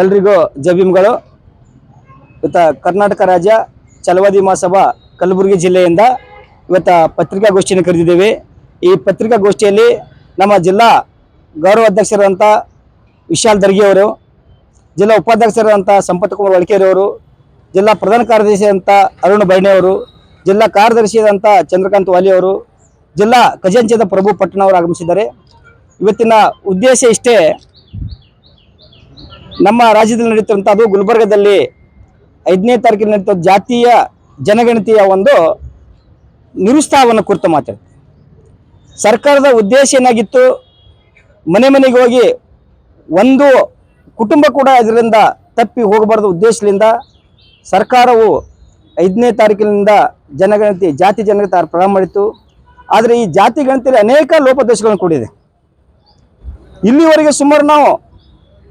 ಎಲ್ರಿಗೂ ಜಬೀಮ್ಗಳು. ಇವತ್ತ ಕರ್ನಾಟಕ ರಾಜ್ಯ ಚಲವಾದಿ ಮಹಾಸಭಾ ಕಲಬುರಗಿ ಜಿಲ್ಲೆಯಿಂದ ಇವತ್ತ ಪತ್ರಿಕಾಗೋಷ್ಠಿಯನ್ನು ಕರೆದಿದ್ದೇವೆ. ಈ ಪತ್ರಿಕಾಗೋಷ್ಠಿಯಲ್ಲಿ ನಮ್ಮ ಜಿಲ್ಲಾ ಗೌರವ ಅಧ್ಯಕ್ಷರಾದಂಥ ವಿಶಾಲ್ ದರ್ಗಿಯವರು ಜಿಲ್ಲಾ ಉಪಾಧ್ಯಕ್ಷರಾದಂಥ ಸಂಪತ್ ಕುಮಾರ್ ವಳ್ಕೇರಿಯವರು ಜಿಲ್ಲಾ ಪ್ರಧಾನ ಕಾರ್ಯದರ್ಶಿಯಾದಂಥ ಅರುಣ್ ಬೈಣೆ ಅವರು, ಜಿಲ್ಲಾ ಕಾರ್ಯದರ್ಶಿಯಾದಂಥ ಚಂದ್ರಕಾಂತ್ ವಾಲಿ ಅವರು, ಜಿಲ್ಲಾ ಖಜಾಂಚಿದ ಪ್ರಭು ಪಟ್ಟಣ ಅವರು ಆಗಮಿಸಿದ್ದಾರೆ. ಇವತ್ತಿನ ಉದ್ದೇಶ ಇಷ್ಟೇ ನಮ್ಮ ರಾಜ್ಯದಲ್ಲಿ ನಡೀತಿರುವಂಥ ಅದು ಗುಲ್ಬರ್ಗದಲ್ಲಿ ಐದನೇ ತಾರೀಕಿನ ನಡೀತ ಜಾತೀಯ ಜನಗಣತಿಯ ಒಂದು ನಿರುತ್ಸಾಹವನ್ನು ಕುರಿತು ಮಾತಾಡ್ತೀವಿ ಸರ್ಕಾರದ ಉದ್ದೇಶ ಏನಾಗಿತ್ತು? ಮನೆ ಮನೆಗೆ ಹೋಗಿ ಒಂದು ಕುಟುಂಬ ಕೂಡ ಇದರಿಂದ ತಪ್ಪಿ ಹೋಗಬಾರ್ದು ಉದ್ದೇಶದಿಂದ ಸರ್ಕಾರವು ಐದನೇ ತಾರೀಕಿನಿಂದ ಜನಗಣತಿ, ಜಾತಿ ಜನಗಣತಿ ಪ್ರಾರಂಭ ಮಾಡಿತ್ತು. ಆದರೆ ಈ ಜಾತಿ ಗಣತಿಯಲ್ಲಿ ಅನೇಕ ಲೋಪದೋಷಗಳನ್ನು ಕೂಡಿದೆ. ಇಲ್ಲಿವರೆಗೆ ಸುಮಾರು ನಾವು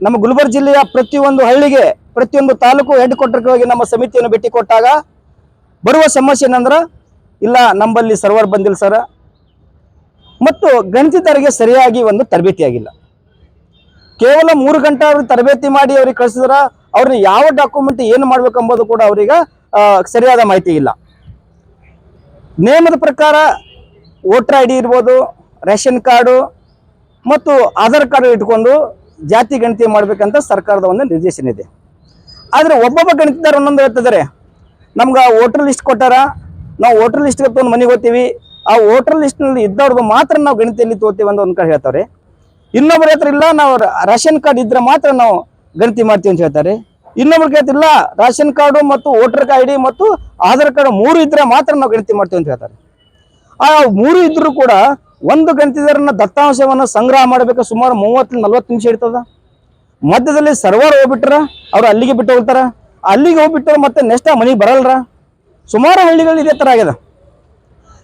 ನಮ್ಮ ಗುಲ್ಬರ್ಗ ಜಿಲ್ಲೆಯ ಪ್ರತಿಯೊಂದು ಹಳ್ಳಿಗೆ, ಪ್ರತಿಯೊಂದು ತಾಲೂಕು ಹೆಡ್ ಕ್ವಾರ್ಟರ್ಗೆ ಹೋಗಿ ನಮ್ಮ ಸಮಿತಿಯನ್ನು ಭೇಟಿ ಕೊಟ್ಟಾಗ ಬರುವ ಸಮಸ್ಯೆ ಏನಂದ್ರೆ, ಇಲ್ಲ, ನಮ್ಮಲ್ಲಿ ಸರ್ವರ್ ಬಂದಿಲ್ಲ ಸರ ಮತ್ತು ಗಣಿತರಿಗೆ ಸರಿಯಾಗಿ ಒಂದು ತರಬೇತಿ ಆಗಿಲ್ಲ. ಕೇವಲ ಮೂರು ಗಂಟೆ ಅವ್ರಿಗೆ ತರಬೇತಿ ಮಾಡಿ ಅವ್ರಿಗೆ ಕಳಿಸಿದ್ರ ಅವ್ರನ್ನ ಯಾವ ಡಾಕ್ಯುಮೆಂಟ್ ಏನು ಮಾಡ್ಬೇಕು ಎಂಬುದು ಕೂಡ ಅವ್ರಿಗೆ ಸರಿಯಾದ ಮಾಹಿತಿ ಇಲ್ಲ. ನಿಯಮದ ಪ್ರಕಾರ ವೋಟರ್ ಐ ಡಿ ಇರ್ಬೋದು, ರೇಷನ್ ಕಾರ್ಡು ಮತ್ತು ಆಧಾರ್ ಕಾರ್ಡ್ ಇಟ್ಕೊಂಡು ಜಾತಿ ಗಣತಿ ಮಾಡಬೇಕಂತ ಸರ್ಕಾರದ ಒಂದು ನಿರ್ದೇಶನ ಇದೆ. ಆದರೆ ಒಬ್ಬೊಬ್ಬ ಗಣಿತದಾರ ಒಂದೊಂದು ಹೇಳ್ತಿದ್ದಾರೆ. ನಮ್ಗೆ ವೋಟರ್ ಲಿಸ್ಟ್ ಕೊಟ್ಟಾರ, ನಾವು ವೋಟರ್ ಲಿಸ್ಟ್ ತೊಗೊಂಡು ಮನೆಗೆ ಹೋಗ್ತೀವಿ. ಆ ವೋಟರ್ ಲಿಸ್ಟ್ನಲ್ಲಿ ಇದ್ದವ್ರದ್ದು ಮಾತ್ರ ನಾವು ಗಣಿತಿಯಲ್ಲಿ ತೋತೀವಿ ಅಂತ ಒಂದು ಕಡೆ ಹೇಳ್ತಾರೆ. ಇನ್ನೊಬ್ರು ಹತ್ರ ಇಲ್ಲ, ನಾವು ರೇಷನ್ ಕಾರ್ಡ್ ಇದ್ರೆ ಮಾತ್ರ ನಾವು ಗಣತಿ ಮಾಡ್ತೀವಿ ಅಂತ ಹೇಳ್ತಾರೆ. ಇನ್ನೊಬ್ರು ಕೇಳ್ತಿಲ್ಲ ರೇಷನ್ ಕಾರ್ಡು ಮತ್ತು ವೋಟರ್ ಐ ಡಿ ಮತ್ತು ಆಧಾರ್ ಕಾರ್ಡ್ ಮೂರು ಇದ್ರೆ ಮಾತ್ರ ನಾವು ಗಣತಿ ಮಾಡ್ತೀವಿ ಅಂತ ಹೇಳ್ತಾರೆ. ಆ ಮೂರು ಇದ್ರೂ ಕೂಡ ಒಂದು ಗಣಿತದಾರನ ದತ್ತಾಂಶವನ್ನು ಸಂಗ್ರಹ ಮಾಡಬೇಕು ಸುಮಾರು ಮೂವತ್ತು ನಲ್ವತ್ತು ನಿಮಿಷ ಇರ್ತದ ಮಧ್ಯದಲ್ಲಿ ಸರ್ವರ್ ಹೋಗ್ಬಿಟ್ರ ಅವ್ರು ಅಲ್ಲಿಗೆ ಬಿಟ್ಟು ಹೋಗ್ತಾರ? ಅಲ್ಲಿಗೆ ಹೋಗ್ಬಿಟ್ಟು ಮತ್ತೆ ನೆಕ್ಸ್ಟ್ ಮನೆಗೆ ಬರಲ್ರ? ಸುಮಾರು ಹಳ್ಳಿಗಳು ಇದೇ ಥರ ಆಗ್ಯದ.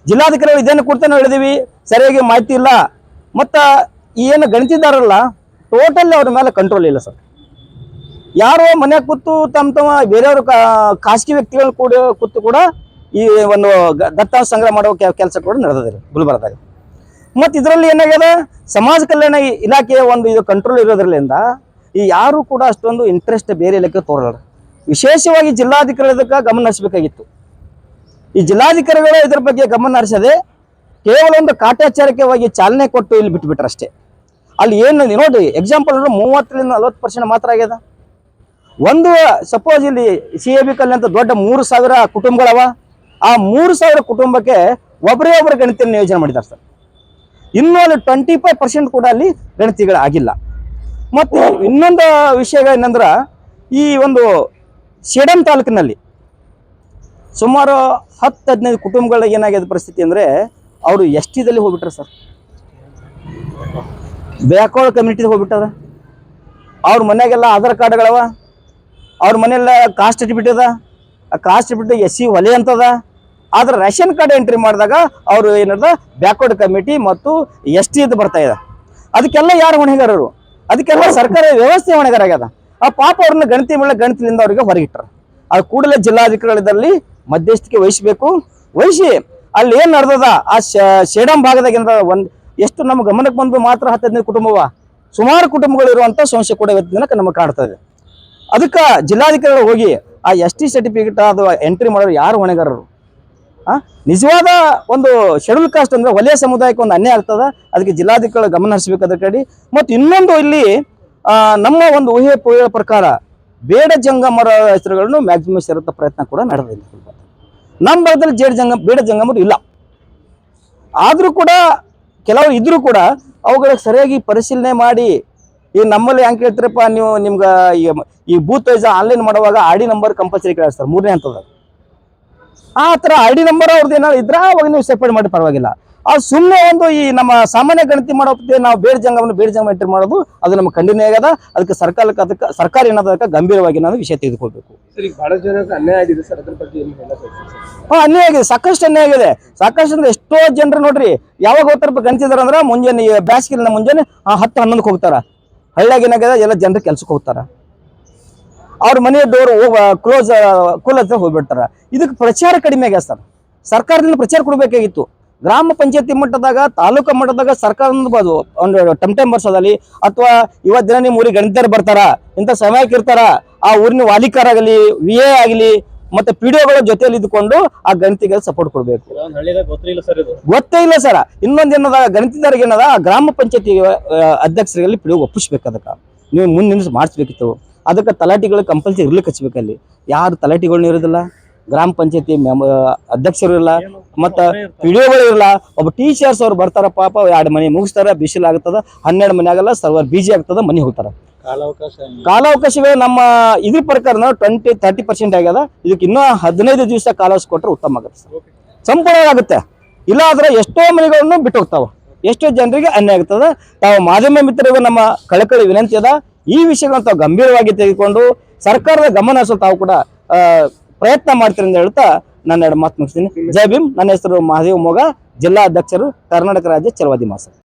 ಜಿಲ್ಲಾಧಿಕಾರಿಗಳು ಇದೇನು ಕೊಡ್ತಾನೆ ಹೇಳಿದೀವಿ, ಸರಿಯಾಗಿ ಮಾಹಿತಿ ಇಲ್ಲ. ಮತ್ತು ಏನು ಗಣಿತಿದಾರಲ್ಲ ಟೋಟಲ್ ಅವ್ರ ಮೇಲೆ ಕಂಟ್ರೋಲ್ ಇಲ್ಲ ಸರ್. ಯಾರೋ ಮನೆ ಕೂತು ತಮ್ಮ ತಮ್ಮ ಬೇರೆಯವರು ಖಾಸಗಿ ವ್ಯಕ್ತಿಗಳು ಕೂಡ ಕೂತು ಕೂಡ ಈ ಒಂದು ದತ್ತಾಂಶ ಸಂಗ್ರಹ ಮಾಡುವ ಕೆಲಸ ಕೂಡ ನಡೆದಿದೆ ಗುಲ್ಬರ್ಗದಾಗ. ಮತ್ತು ಇದರಲ್ಲಿ ಏನಾಗ್ಯದ? ಸಮಾಜ ಕಲ್ಯಾಣ ಇಲಾಖೆಯ ಒಂದು ಇದು ಕಂಟ್ರೋಲ್ ಇರೋದ್ರಲ್ಲಿಂದ ಈ ಯಾರು ಕೂಡ ಅಷ್ಟೊಂದು ಇಂಟ್ರೆಸ್ಟ್ ಬೇರೆ ಲೆಕ್ಕ ತೋರಲ್ಲ. ವಿಶೇಷವಾಗಿ ಜಿಲ್ಲಾಧಿಕಾರಿ ಇದಕ್ಕೆ ಗಮನ ಹರಿಸಬೇಕಾಗಿತ್ತು. ಈ ಜಿಲ್ಲಾಧಿಕಾರಿಗಳು ಇದ್ರ ಬಗ್ಗೆ ಗಮನ ಹರಿಸದೆ ಕೇವಲ ಒಂದು ಕಾಟಾಚಾರಕವಾಗಿ ಚಾಲನೆ ಕೊಟ್ಟು ಇಲ್ಲಿ ಬಿಟ್ಬಿಟ್ರೆ ಅಷ್ಟೇ. ಅಲ್ಲಿ ಏನು ನೋಡಿ ಎಕ್ಸಾಂಪಲ್ ಮೂವತ್ತರಿಂದ ನಲ್ವತ್ತು ಪರ್ಸೆಂಟ್ ಮಾತ್ರ ಆಗ್ಯದ. ಒಂದು ಸಪೋಸ್ ಇಲ್ಲಿ ಸಿ ಎ ಬಿ ಕಲ್ಯಾಣ ದೊಡ್ಡ ಮೂರು ಸಾವಿರ ಕುಟುಂಬಗಳವ. ಆ ಮೂರು ಸಾವಿರ ಕುಟುಂಬಕ್ಕೆ ಒಬ್ಬರೇ ಒಬ್ಬರು ಗಣಿತನ ಯೋಜನೆ ಮಾಡಿದ್ದಾರೆ ಸರ್. ಇನ್ನೂ ಅಲ್ಲಿ ಟ್ವೆಂಟಿ ಫೈವ್ ಪರ್ಸೆಂಟ್ ಕೂಡ ಅಲ್ಲಿ ಗಣತಿಗಳು ಆಗಿಲ್ಲ ಮತ್ತು ಇನ್ನೊಂದು ವಿಷಯ ಏನಂದ್ರೆ, ಈ ಒಂದು ಸೇಡಂ ತಾಲೂಕಿನಲ್ಲಿ ಸುಮಾರು ಹತ್ತು ಹದಿನೈದು ಕುಟುಂಬಗಳ ಏನಾಗಿದೆ ಪರಿಸ್ಥಿತಿ ಅಂದರೆ, ಅವರು ಎಸ್ ಟಿದಲ್ಲಿ ಹೋಗ್ಬಿಟ್ರೆ ಸರ್. ಬ್ಯಾಕ್ವರ್ಡ್ ಕಮ್ಯುನಿಟಿಗೆ ಹೋಗ್ಬಿಟ್ಟಾರ ಅವ್ರ. ಮನೆಗೆಲ್ಲ ಆಧಾರ್ ಕಾರ್ಡ್ಗಳವ, ಅವ್ರ ಮನೆಯೆಲ್ಲ ಕಾಸ್ಟ್ ಇಟ್ಬಿಟ್ಟದ ಆ ಕಾಸ್ಟ್ ಇಟ್ಬಿಟ್ಟು ಎಸ್ ಸಿ ಹೊಲೆ ಅಂತದ. ಆದ್ರೆ ರೇಷನ್ ಕಾರ್ಡ್ ಎಂಟ್ರಿ ಮಾಡಿದಾಗ ಅವರು ಏನದ, ಬ್ಯಾಕ್ವರ್ಡ್ ಕಮಿಟಿ ಮತ್ತು ಎಸ್ ಟಿ ಇದು ಬರ್ತಾ ಇದೆ. ಅದಕ್ಕೆಲ್ಲ ಯಾರು ಹೊಣೆಗಾರರು? ಅದಕ್ಕೆಲ್ಲ ಸರ್ಕಾರ ವ್ಯವಸ್ಥೆ ಹೊಣೆಗಾರ ಆಗ್ಯದ ಆ ಪಾಪ ಅವ್ರನ್ನ ಗಣತಿ ಮೇಲೆ ಗಣತಿಲಿಂದ ಅವರಿಗೆ ಹೊರಗಿಟ್ಟರು ಆ ಕೂಡಲೇ ಜಿಲ್ಲಾಧಿಕಾರಿಗಳಲ್ಲಿ ಮಧ್ಯಸ್ಥಿಕೆ ವಹಿಸಬೇಕು. ವಹಿಸಿ, ಅಲ್ಲಿ ಏನು ನಡೆದದ? ಆ ಶೇಡಂ ಭಾಗದಾಗ ಒಂದು, ಎಷ್ಟು ನಮ್ಮ ಗಮನಕ್ಕೆ ಬಂದು ಮಾತ್ರ ಹತ್ತದ ಕುಟುಂಬವ? ಸುಮಾರು ಕುಟುಂಬಗಳು ಇರುವಂತ ಸಮಸ್ಯೆ ಕೂಡ ಇವತ್ತಿನ ನಮಗೆ ಕಾಡ್ತದೆ ಅದಕ್ಕೆ ಜಿಲ್ಲಾಧಿಕಾರಿಗಳು ಹೋಗಿ, ಆ ಎಸ್ ಟಿ ಸರ್ಟಿಫಿಕೇಟ್ ಅದು ಎಂಟ್ರಿ ಮಾಡೋರು ಯಾರು ಹೊಣೆಗಾರರು? ನಿಜವಾದ ಒಂದು ಶೆಡ್ಯೂಲ್ ಕಾಸ್ಟ್ ಅಂದ್ರೆ ವಲಯ ಸಮುದಾಯಕ್ಕೆ ಒಂದು ಅನ್ಯಾಯ ಆಗ್ತದ. ಅದಕ್ಕೆ ಜಿಲ್ಲಾಧಿಕಾರಿಗಳು ಗಮನ ಹರಿಸಬೇಕಾದ ಕಡೆ ಮತ್ತು ಇನ್ನೊಂದು ಇಲ್ಲಿ ನಮ್ಮ ಒಂದು ಊಹೆ ಪ್ರಕಾರ ಬೇಡ ಜಂಗಮರ ಹೆಸರುಗಳನ್ನು ಮ್ಯಾಕ್ಸಿಮಮ್ ಸೇರುತ್ತ ಪ್ರಯತ್ನ ಕೂಡ ನಡೆದಿಲ್ಲ ನಮ್ಮ ಭಾಗದಲ್ಲಿ ಜೇಡ ಜಂಗಮ ಬೇಡ ಜಂಗಮರು ಇಲ್ಲ. ಆದರೂ ಕೂಡ ಕೆಲವರು ಇದ್ರೂ ಕೂಡ ಅವುಗಳಿಗೆ ಸರಿಯಾಗಿ ಪರಿಶೀಲನೆ ಮಾಡಿ, ಈ ನಮ್ಮಲ್ಲಿ ಹೆಂಗೆ ಕೇಳ್ತಾರಪ್ಪ ನೀವು ನಿಮ್ಗೆ ಈ ಬೂತ್ ವೈಸ್ ಆನ್ಲೈನ್ ಮಾಡುವಾಗ ಆಡಿ ನಂಬರ್ ಕಂಪಲ್ಸರಿ ಕೇಳಿಸ್ತಾರೆ ಮೂರನೇ ಹಂತದ ಆ ತರ ಐ ಡಿ ನಂಬರ್ ಅವ್ರದ್ದು ಏನಾದ್ರು ಇದ್ರೆ ಅವಾಗ ನೀವು ಸೆಪರೇಟ್ ಮಾಡಿ ಪರವಾಗಿಲ್ಲ. ಆ ಸುಮ್ಮನೆ ಒಂದು ಈ ನಮ್ಮ ಸಾಮಾನ್ಯ ಗಣತಿ ಮಾಡೋ ಹೊತ್ತಿಗೆ ನಾವು ಬೇಡ ಜಂಗವನ್ನು ಬೇಡ ಜಂಗ ಎಂಟ್ರಿ ಮಾಡೋದು ಅದು ನಮ್ಗೆ ಖಂಡನೆ ಆಗದ ಅದಕ್ಕೆ ಸರ್ಕಾರಕ್ಕೆ ಅದಕ್ಕೆ ಸರ್ಕಾರ ಏನಾದ ಅದಕ್ಕೆ ಗಂಭೀರವಾಗಿ ನಾವು ವಿಷಯ ತೆಗೆದುಕೊಳ್ಬೇಕು. ಅನ್ಯಾಯ ಆಗಿದೆ ಸರ್ ಅದ್ರ ಬಗ್ಗೆ ಹಾ ಅನ್ಯಾಯ ಆಗಿದೆ ಸಾಕಷ್ಟು ಅನ್ಯಾಯ ಆಗಿದೆ. ಸಾಕಷ್ಟು ಅಂದ್ರೆ ಎಷ್ಟೋ ಜನರು ನೋಡ್ರಿ ಯಾವಾಗ ಹೋಗ್ತಾರಪ್ಪ ಗಣಿತಿದಾರ ಅಂದ್ರೆ ಮುಂಜಾನೆ ಬ್ಯಾಸ್ಗಿಲಿನ ಮುಂಜಾನೆ ಆ, ಹತ್ತು ಹನ್ನೊಂದಕ್ಕೆ ಹೋಗ್ತಾರ. ಹಳ್ಳಿಯಾಗ ಏನಾಗಿದೆ ಎಲ್ಲ ಜನರು ಕೆಲ್ಸಕ್ಕೆ ಹೋಗ್ತಾರ. ಅವ್ರ ಮನೆಯ ಡೋರ್ ಕ್ಲೋಸ್ ಕೂಲ್ ಹತ್ರ ಹೋಗ್ಬಿಡ್ತಾರ. ಇದಕ್ಕೆ ಪ್ರಚಾರ ಕಡಿಮೆ ಆಗ್ಯದ ಸರ್. ಸರ್ಕಾರದಿಂದ ಪ್ರಚಾರ ಕೊಡಬೇಕಾಗಿತ್ತು. ಗ್ರಾಮ ಪಂಚಾಯತಿ ಮಟ್ಟದಾಗ ತಾಲೂಕು ಮಟ್ಟದಾಗ ಸರ್ಕಾರ ಬದು ಒಂದು ಟಮ್ ಟೈಮ್ ಬರ್ಸೋದಲ್ಲಿ ಅಥವಾ ಇವತ್ತು ದಿನ ನಿಮ್ಮ ಊರಿಗೆ ಗಣಿತರು ಬರ್ತಾರ ಇಂಥ ಸಮಯಕ್ಕೆ ಇರ್ತಾರ ಆ ಊರಿನ ವಾಲಿಕರಾಗಲಿ ವಿ ಎ ಆಗಲಿ ಮತ್ತೆ ಪಿ ಡಿ ಒಗಳ ಜೊತೆಯಲ್ಲಿ ಇದ್ಕೊಂಡು ಆ ಗಣಿತಿಗೆ ಸಪೋರ್ಟ್ ಕೊಡಬೇಕು. ಗೊತ್ತೇ ಇಲ್ಲ ಸರ್ ಇನ್ನೊಂದ್ ಏನದ ಗಣಿತದಾರಿಗೆ ಏನದ ಆ ಗ್ರಾಮ ಪಂಚಾಯತಿ ಅಧ್ಯಕ್ಷರಲ್ಲಿ ಪಿಡಿಒ ಒಪ್ಪಿಸ್ಬೇಕು ಅದಕ್ಕೆ. ನೀವು ಮುಂದೆ ನಿಲ್ಲಿಸಿ ಮಾಡಿಸ್ಬೇಕಿತ್ತು. ಅದಕ್ಕೆ ತಲಾಟಿಗಳು ಕಂಪಲ್ಸರಿ ಇರ್ಲಿಕ್ಕೆ ಹಚ್ಬೇಕು ಅಲ್ಲಿ. ಯಾರು ತಲಾಟಿಗಳನ್ನ ಇರೋದಿಲ್ಲ ಗ್ರಾಮ ಪಂಚಾಯತಿ ಅಧ್ಯಕ್ಷರು ಇಲ್ಲ ಮತ್ತ ಪಿಡಿಯೋಗಳು ಇರಲ್ಲ ಒಬ್ಬ ಟೀಚರ್ಸ್ ಅವ್ರು ಬರ್ತಾರ ಪಾಪ ಎರಡು ಮನೆ ಮುಗಿಸ್ತಾರೆ ಬಿಸಿಲು ಆಗ್ತದ ಹನ್ನೆರಡು ಮನೆ ಆಗಲ್ಲ ಸರ್ವರ್ ಬಿಜಿ ಆಗ್ತದ ಮನೆ ಹೋಗ್ತಾರೆ. ಕಾಲಾವಕಾಶ ಕಾಲಾವಕಾಶವೇ ನಮ್ಮ ಇದ್ರ ಪ್ರಕಾರ ಟ್ವೆಂಟಿ ತರ್ಟಿ ಪರ್ಸೆಂಟ್ ಆಗ್ಯದ. ಇದಕ್ಕೆ ಇನ್ನೂ ಹದಿನೈದು ದಿವಸ ಕಾಲಾವಕಾಶ ಕೊಟ್ಟರೆ ಉತ್ತಮ ಆಗುತ್ತೆ. ಸರ್ ಸಂಪೂರ್ಣ ಆಗುತ್ತೆ. ಇಲ್ಲ ಆದ್ರೆ ಎಷ್ಟೋ ಮನೆಗಳನ್ನು ಬಿಟ್ಟು ಹೋಗ್ತಾವ. ಎಷ್ಟೋ ಜನರಿಗೆ ಅನ್ಯ ಆಗ್ತದೆ. ತಾವು ಮಾಧ್ಯಮ ಮಿತ್ರರಿಗೂ ನಮ್ಮ ಕಳಕಳಿ ವಿನಂತಿ ಅದ. ಈ ವಿಷಯಗಳನ್ನ ತಾವು ಗಂಭೀರವಾಗಿ ತೆಗೆದುಕೊಂಡು ಸರ್ಕಾರದ ಗಮನ ತಾವು ಕೂಡ ಪ್ರಯತ್ನ ಮಾಡ್ತೀರಿ ಅಂತ ಹೇಳ್ತಾ ನನ್ನ ಎರಡು ಮಾತು ಮುಗಿಸ್ತೀನಿ. ಜಯ ಭೀಮ್. ನನ್ನ ಹೆಸರು ಮಹಾದೇವ್ ಮೊಗ. ಜಿಲ್ಲಾ ಅಧ್ಯಕ್ಷರು ಕರ್ನಾಟಕ ರಾಜ್ಯ ಚಲವಾದಿ ಮಾಸ